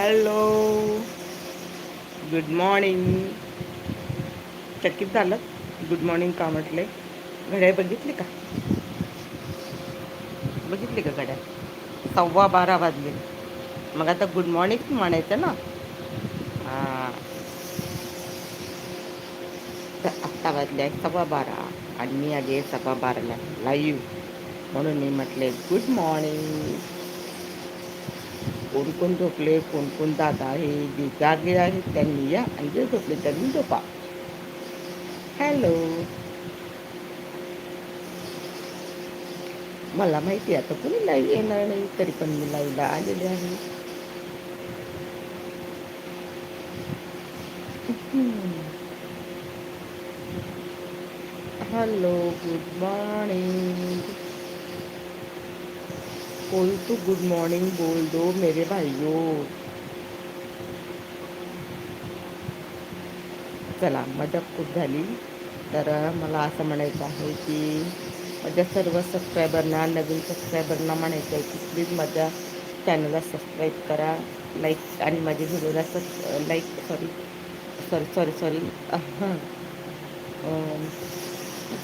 Hello good morning चकित झालं? Good morning का म्हटले? घड्या बघितली का? बघितली का घड्याळ? सव्वा बारा वाजले. मग आता गुड मॉर्निंग म्हणायचं ना? हां. आत्ता वाजले आहे सव्वा बारा आणि मी आली आहे सव्वा बाराला. लाईव्ह म्हणून मी म्हटले गुड मॉर्निंग कोण कोण झोपले कोण कोण जात आहे जे जागे आहेत त्यांनी या आणि जे झोपले त्यांनी झोपा. हॅलो मला माहिती आता कोणी लाईव्ह येणार नाही तरी पण मी लाईव्हला आलेले आहे. हॅलो गुड मॉर्निंग कोई तो गुड मॉर्निंग बोल दो मेरे भाइयों। चला मजा खूप झाली. तर मला असं म्हणायचं आहे की माझ्या सर्व सबस्क्रायबरना नवीन सबस्क्रायबरना म्हणायचं आहे की प्लीज माझ्या चॅनलला सबस्क्राईब करा. लाईक आणि माझ्या व्हिडिओला सब like sorry sorry sorry sorry हां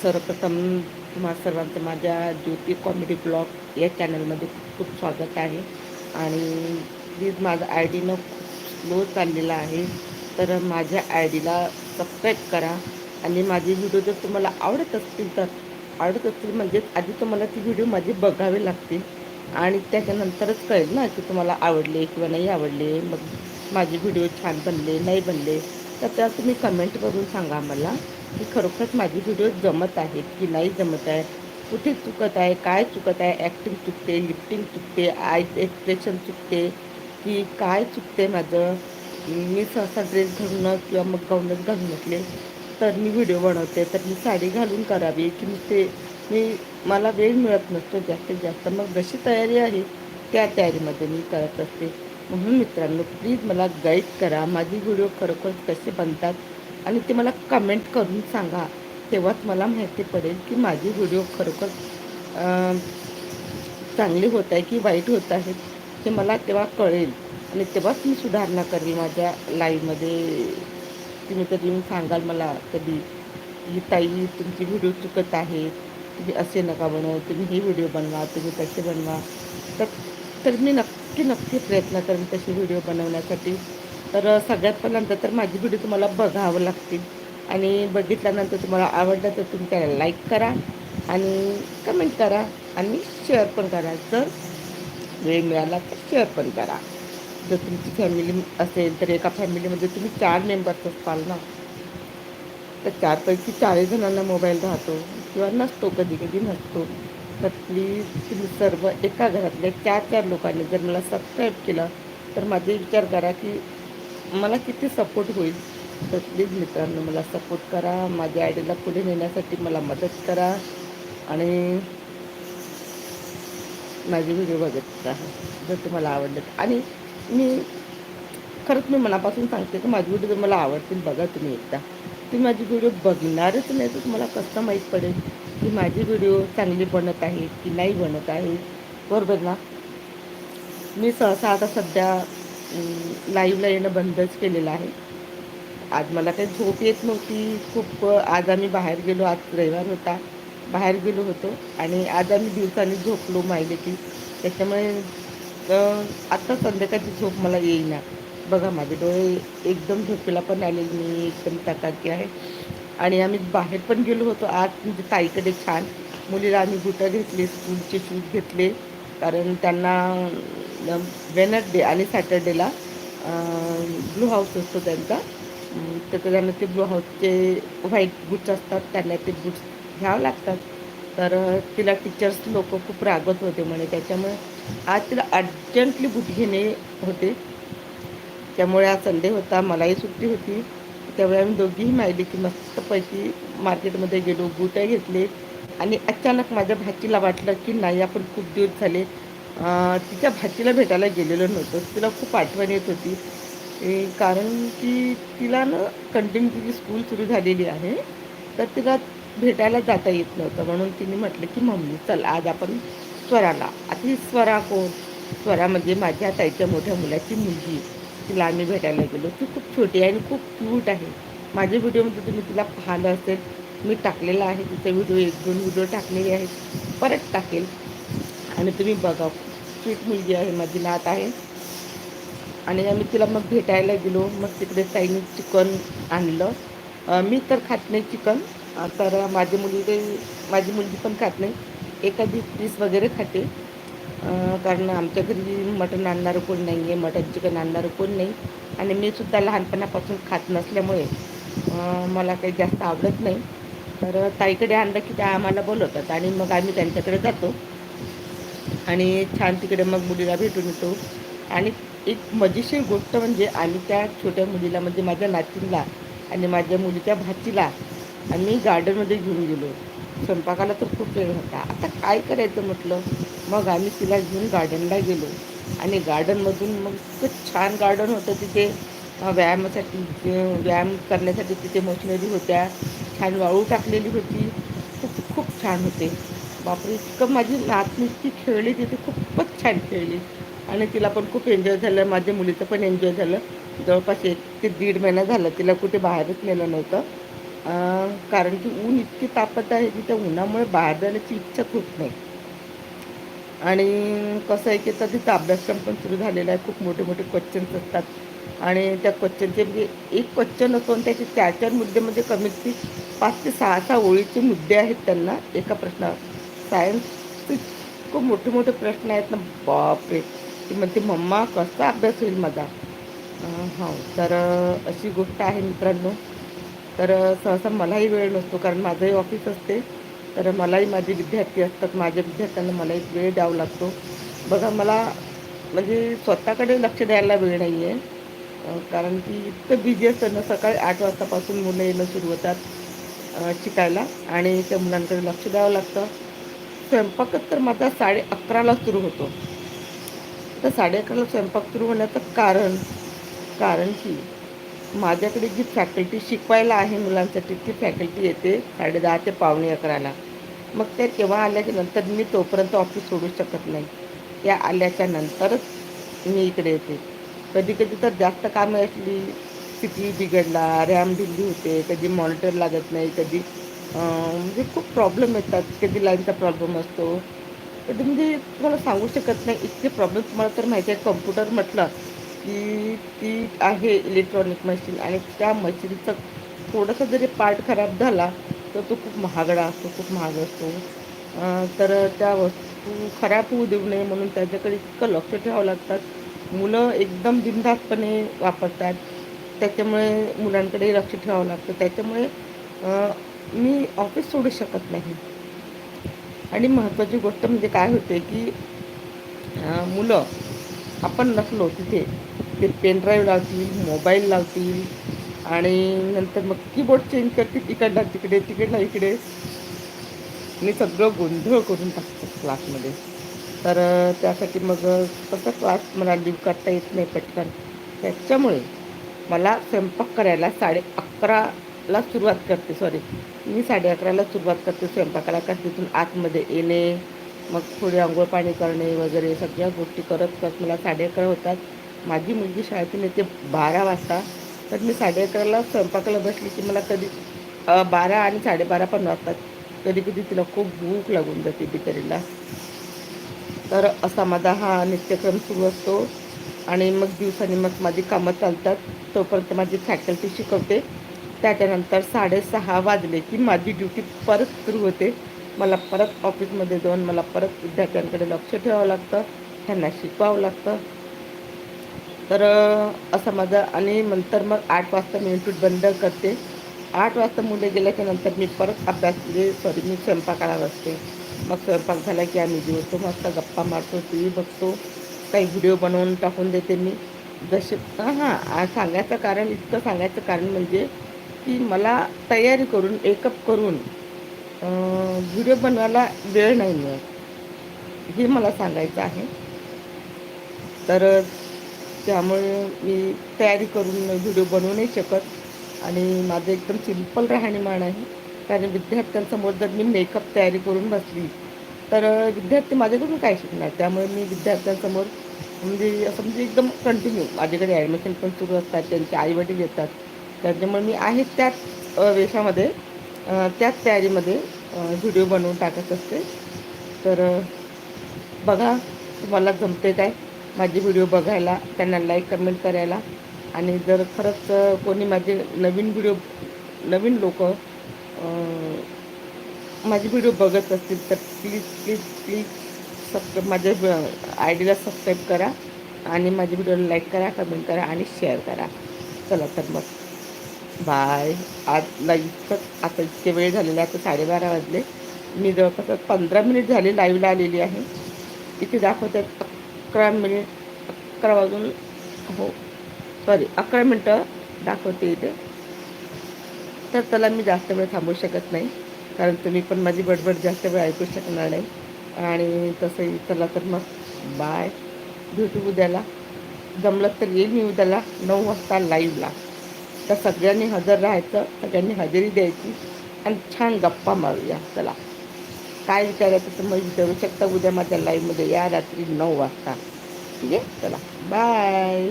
सर्वप्रथम तुम्हा सर्वांचं माझ्या ज्योती कॉमेडी ब्लॉग या चॅनलमध्ये खूप स्वागत आहे. आणि प्लीज माझा आय डी न खूप स्लो चाललेला आहे तर माझ्या आय डीला सबस्क्राईब करा. आणि माझे व्हिडिओ जर तुम्हाला आवडत असतील तर आवडत असतील म्हणजेच आधी तुम्हाला ती व्हिडिओ माझे बघावे लागतील. आणि त्याच्यानंतरच कळेल ना की तुम्हाला आवडले किंवा नाही आवडले. मग माझे व्हिडिओ छान बनले नाही बनले. तर त्या तुम्ही कमेंट करून सांगा मला की खरोखरच माझी व्हिडिओ जमत आहेत की नाही जमत आहे कुठे चुकत आहे काय चुकत आहे ॲक्टिंग चुकते लिफ्टिंग चुकते आय एक्सप्रेशन चुकते की काय चुकते माझं? मी सहसा ड्रेस घालून किंवा मग गाऊनच घालून घेतले तर मी व्हिडिओ बनवते तर मी साडी घालून करावी की मी ते मी मला वेळ मिळत नसतो जास्तीत जास्त. मग जशी तयारी आहे त्या तयारीमध्ये मी करत असते. म्हणून मित्रांनो प्लीज मला गाईड करा. माझी व्हिडिओ खरोखर कसे बनतात आणि ते मला कमेंट करून सांगा. तेव्हाच मला माहिती पडेल की माझी व्हिडिओ खरोखर चांगली होत आहे की वाईट होत आहेत ते मला तेव्हा कळेल. आणि तेव्हाच मी सुधारणा करेल माझ्या लाईव्हमध्ये तुम्ही कधी येऊन सांगाल मला कधी की ताई तुमची व्हिडिओ चुकत आहे तुम्ही असे नका बनव तुम्ही हे व्हिडिओ बनवा तुम्ही तसे बनवा. तर तर मी नक्की नक्की प्रयत्न करेन तशी व्हिडिओ बनवण्यासाठी. तर सगळ्यात पहिल्यांदा तर माझी व्हिडिओ तुम्हाला बघावं लागतील. आणि बघितल्यानंतर तुम्हाला आवडलं तर तुम्ही त्याला लाईक करा आणि कमेंट करा आणि शेअर पण करा. जर वेळ मिळाला तर शेअर पण करा. जर तुमची फॅमिली असेल तर एका फॅमिलीमध्ये तुम्ही चार मेंबर्स असाल ना तर चारपैकी चारही जणांना मोबाईल राहतो किंवा नसतो कधी कधी नसतो. तर प्लीज तुम्ही सर्व एका घरातल्या चार चार लोकांनी जर मला सबस्क्राईब केलं तर माझे विचार करा की मला किती सपोर्ट होईल. तर प्लीज मित्रांनो मला सपोर्ट करा. माझ्या आयडीला पुढे नेण्यासाठी मला मदत करा आणि माझे व्हिडिओ बघत राहा जर तुम्हाला आवडलं आणि मी खरंच मी मनापासून सांगते की माझी व्हिडिओ मला आवडतील बघा तुम्ही एकदा. तुम्ही माझी व्हिडिओ बघणारच नाही तर तुम्हाला कसं माहीत पडेल की माझी व्हिडिओ चांगली बनत आहे की नाही बनत आहे बरोबर ना? मी सहसा आता सध्या लाईव्हला येणं बंदच केलेलं आहे. आज मला काही झोप येत नव्हती. खूप आज आम्ही बाहेर गेलो. आज रविवार होता. बाहेर गेलो होतो आणि आज आम्ही दिवसांनी झोपलो माहिले की त्याच्यामुळे आत्ता संध्याकाळची झोप मला येईना. बघा माझे डोळे एकदम झोपेला पण आले मी एकदम तकाकी आहे. आणि आम्ही बाहेर पण गेलो होतो. आज म्हणजे ताईकडे छान. मुलीला आम्ही बुटं घेतले स्कूलचे शूज घेतले. कारण त्यांना वेनसडे आणि सॅटर्डेला ब्लू हाऊस असतो त्यांचा. तर ते ब्लू हाऊसचे व्हाईट बूट्स असतात त्यांना ते बूट्स घ्यावं लागतात. तर तिला टीचर्स लोक खूप रागत होते म्हणे. त्याच्यामुळे आज तिला अर्जंटली बूट घेणे होते. त्यामुळे आज संडे होता मलाही सुट्टी होती. त्यावेळी आम्ही दोघीही माहिती की मस्तपैकी मार्केटमध्ये गेलो बुटं घेतले. आणि अचानक माझ्या भाचीला वाटलं की नाही आपण खूप दिवस झाले तिच्या भाचीला भेटायला गेलेलो नव्हतो. तिला खूप आठवण येत होती. कारण की तिला ना कंटिन्यू तिची स्कूल सुरू झालेली आहे तर तिला भेटायला जाता येत नव्हतं. म्हणून तिने म्हटलं की मम्मी चल आज आपण स्वराला. आता ही स्वरा कोण? स्वरा म्हणजे माझ्या ताईच्या मोठ्या मुलाची मुलगी. तिला आम्ही भेटायला गेलो. ती खूप छोटी आहे आणि खूप क्यूट आहे. माझ्या व्हिडिओमध्ये तुम्ही तिला पाहिलं असेल. मी टाकलेला आहे. तिचा व्हिडिओ एक दोन व्हिडिओ टाकलेले आहेत. परत टाकेल. आणि तुम्ही बघा स्वीट मुलगी आहे माझी नात आहे. आणि आम्ही तिला मग भेटायला गेलो. मग तिकडे ताईने चिकन आणलं. मी तर खात नाही चिकन. तर माझी मुलगी माझी मुलगी पण खात नाही. एखादी पीस वगैरे खाते. कारण आमच्या घरी मटण आणणारं कोण नाही आहे मटन चिकन आणणारं कोण नाही. आणि मी सुद्धा लहानपणापासून खात नसल्यामुळे मला काही जास्त आवडत नाही. तर ताईकडे आणलं की त्या आम्हाला बोलवतात आणि मग आम्ही त्यांच्याकडे जातो. आणि छान तिकडे मग मुलीला भेटून येतो. आणि एक मजेशीर गोष्ट म्हणजे आम्ही त्या छोट्या मुलीला म्हणजे माझ्या नातीला आणि माझ्या मुलीच्या भाचीला आम्ही गार्डनमध्ये घेऊन गेलो. स्वयंपाकाला तर खूप वेळ होता. आता काय करायचं म्हटलं? मग आम्ही तिला घेऊन गार्डनला गेलो. आणि गार्डनमधून मग इतकं छान गार्डन होतं तिथे. व्यायामासाठी व्यायाम करण्यासाठी तिथे मशिनरी होत्या. छान वाळू टाकलेली होती. खूप खूप छान होते. बापरे इतकं माझी नातनी नुसती खेळली तिथे खूपच छान खेळली. आणि तिला पण खूप एन्जॉय झालं. माझ्या मुलीचं पण एन्जॉय झालं. जवळपास एक ते दीड महिना झाला तिला कुठे बाहेरच नेलं नव्हतं. कारण की ऊन इतकी तापत आहे की त्या उन्हामुळे बाहेर जाण्याची इच्छा होत नाही. आणि कसं आहे की आता तिथं अभ्यासक्रम पण सुरू झालेला आहे. खूप मोठे मोठे क्वेश्चन्स असतात. आणि त्या क्वेश्चनचे म्हणजे एक क्वेश्चन असतो आणि त्याचे चार चार म्हणजे कमीत कमी पाच ते सहा सहा ओळीचे मुद्दे आहेत त्यांना. एका प्रश्नावर. सायन्स खूप मोठे मोठे प्रश्न आहेत ना. बापरे! ती म्हणते मम्मा कसा अभ्यास होईल माझा? हो. तर अशी गोष्ट आहे मित्रांनो. तर सहसा मलाही वेळ नसतो कारण माझंही ऑफिस असते. तर मलाही माझे विद्यार्थी असतात. माझ्या विद्यार्थ्यांना मलाही वेळ द्यावा लागतो. बघा मला म्हणजे स्वतःकडे लक्ष द्यायला वेळ नाही आहे कारण की इतकं बिझी असतं ना सकाळी आठ वाजतापासून मुलं येणं सुरू होतात शिकायला. आणि त्या मुलांकडे लक्ष द्यावं लागतं. स्वयंपाकच तर माझा साडे अकराला सुरू होतो. तर साडे अकराला स्वयंपाक सुरू होण्याचं कारण कारण की माझ्याकडे जी फॅकल्टी शिकवायला आहे मुलांसाठी ती फॅकल्टी येते साडे दहा ते पावणे अकराला. मग त्या केव्हा आल्याच्यानंतर मी तोपर्यंत ऑफिस सोडू शकत नाही. त्या आल्याच्या नंतरच मी इकडे येते. कधी कधी तर जास्त कामं असली किती बिघडला रॅम ढिल्ली होते कधी मॉनिटर लागत नाही कधी म्हणजे खूप प्रॉब्लेम येतात कधी लाईनचा प्रॉब्लेम असतो. तर म्हणजे तुम्हाला सांगू शकत नाही. इतके प्रॉब्लेम तुम्हाला तर माहिती आहे कम्प्युटर म्हटलं की ती आहे इलेक्ट्रॉनिक मशीन आणि त्या मशीनचा थोडासा जरी पार्ट खराब झाला तर तो खूप महागडा असतो खूप महाग असतो. तर त्या वस्तू खराब होऊ देऊ नये म्हणून त्याच्याकडे इतकं लक्ष ठेवावं लागतात मुलं एकदम बिनधास्तपणे वापरतात. त्याच्यामुळे मुलांकडे लक्ष ठेवावं लागतं. त्याच्यामुळे मी ऑफिस सोडू शकत नाही. आणि महत्त्वाची गोष्ट म्हणजे काय होते की मुलं आपण नसलो तिथे ते पेनड्राईव्ह लावतील मोबाईल लावतील आणि नंतर मग कीबोर्ड चेंज करतील तिकडला तिकडे तिकडला इकडे. मी सगळं गोंधळ करून टाकतो क्लासमध्ये तर त्यासाठी मग कसं क्लास मला लिव्ह करता येत नाही पटकन. त्याच्यामुळे मला स्वयंपाक करायला साडे अकरा ला सुरुवात करते सॉरी मी साडे अकराला सुरुवात करते स्वयंपाकाला कारण तिथून आतमध्ये येणे मग थोडी आंघोळ पाणी करणे वगैरे सगळ्या गोष्टी करत करत मला साडे अकरा होतात. माझी मुलगी शाळेतून येते बारा वाजता. तर मी साडे अकराला स्वयंपाकाला बसली की मला कधी बारा आणि साडेबारा पण वाजतात. कधी कधी तिला खूप भूक लागून जाते बिचारीला. तर असा माझा हा नित्यक्रम सुरू असतो. आणि मग दिवसाने मग माझी कामं चालतात. तोपर्यंत माझी फॅकल्टी शिकवते. त्याच्यानंतर साडेसहा वाजले की माझी ड्युटी परत सुरू होते. मला परत ऑफिसमध्ये जाऊन मला परत विद्यार्थ्यांकडे लक्ष ठेवावं लागतं त्यांना शिकवावं लागतं. तर असं माझं आणि नंतर मग आठ वाजता मी इंटूट बंद करते. आठ वाजता मुले गेल्याच्यानंतर मी परत अभ्यास म्हणजे सॉरी मी स्वयंपाकाला बसते मग स्वयंपाक झाला की आम्ही जेवतो मस्त गप्पा मारतो टी व्ही बघतो. काही व्हिडिओ बनवून टाकून देते मी. जसे हां हां सांगायचं कारण इतकं सांगायचं कारण म्हणजे की मला तयारी करून एकअप करून व्हिडिओ बनवायला वेळ नाही मिळत. हे मला सांगायचं आहे. तर त्यामुळे मी तयारी करून व्हिडिओ बनवू नाही शकत आणि माझं एकदम सिंपल राहणीमान आहे. कारण विद्यार्थ्यांसमोर जर मी मेकअप तयारी करून बसली तर विद्यार्थी माझ्याकडून काय शिकणार? त्यामुळे मी विद्यार्थ्यांसमोर म्हणजे असं म्हणजे एकदम कंटिन्यू माझ्याकडे ॲडमिशन पण सुरू असतात त्यांचे आईवडील येतात. त्याच्यामुळे मी आहे त्याच वेशामध्ये त्याच तयारीमध्ये व्हिडिओ बनवून टाकत असते. तर बघा तुम्हाला जमते काय माझे व्हिडिओ बघायला त्यांना लाईक कमेंट करायला. आणि जर खरंच कोणी माझे नवीन व्हिडिओ नवीन लोक माझे व्हिडिओ बघत असतील तर प्लीज प्लीज प्लीज सबस्क्राईब माझ्या आय डीला सबस्क्राईब करा. आणि माझे व्हिडिओला लाईक करा कमेंट करा आणि शेअर करा. चला तर मग. बाय. आज लाईव्हच आता इतके वेळ झालेले आता साडेबारा वाजले. मी जवळपास पंधरा मिनिट झाले लाईव्हला आलेली आहे. इथे दाखवतात? अकरा मिनिट अकरा वाजून हो सॉरी अकरा मिनटं दाखवते इथे. तर त्याला मी जास्त वेळ थांबू शकत नाही कारण तुम्ही पण माझी बडबड जास्त वेळ ऐकू शकणार नाही. आणि तसंही चला तर मग बाय भेटू उद्याला. जमलं तर येईल मी उद्याला नऊ वाजता लाईव्हला तर सगळ्यांनी हजर राहायचं सगळ्यांनी हजेरी द्यायची आणि छान गप्पा मारूया. चला. काय विचारायचं तर मग विचारू शकता उद्या माझ्या लाईव्हमध्ये या रात्री नऊ वाजता. ठीक आहे? चला. बाय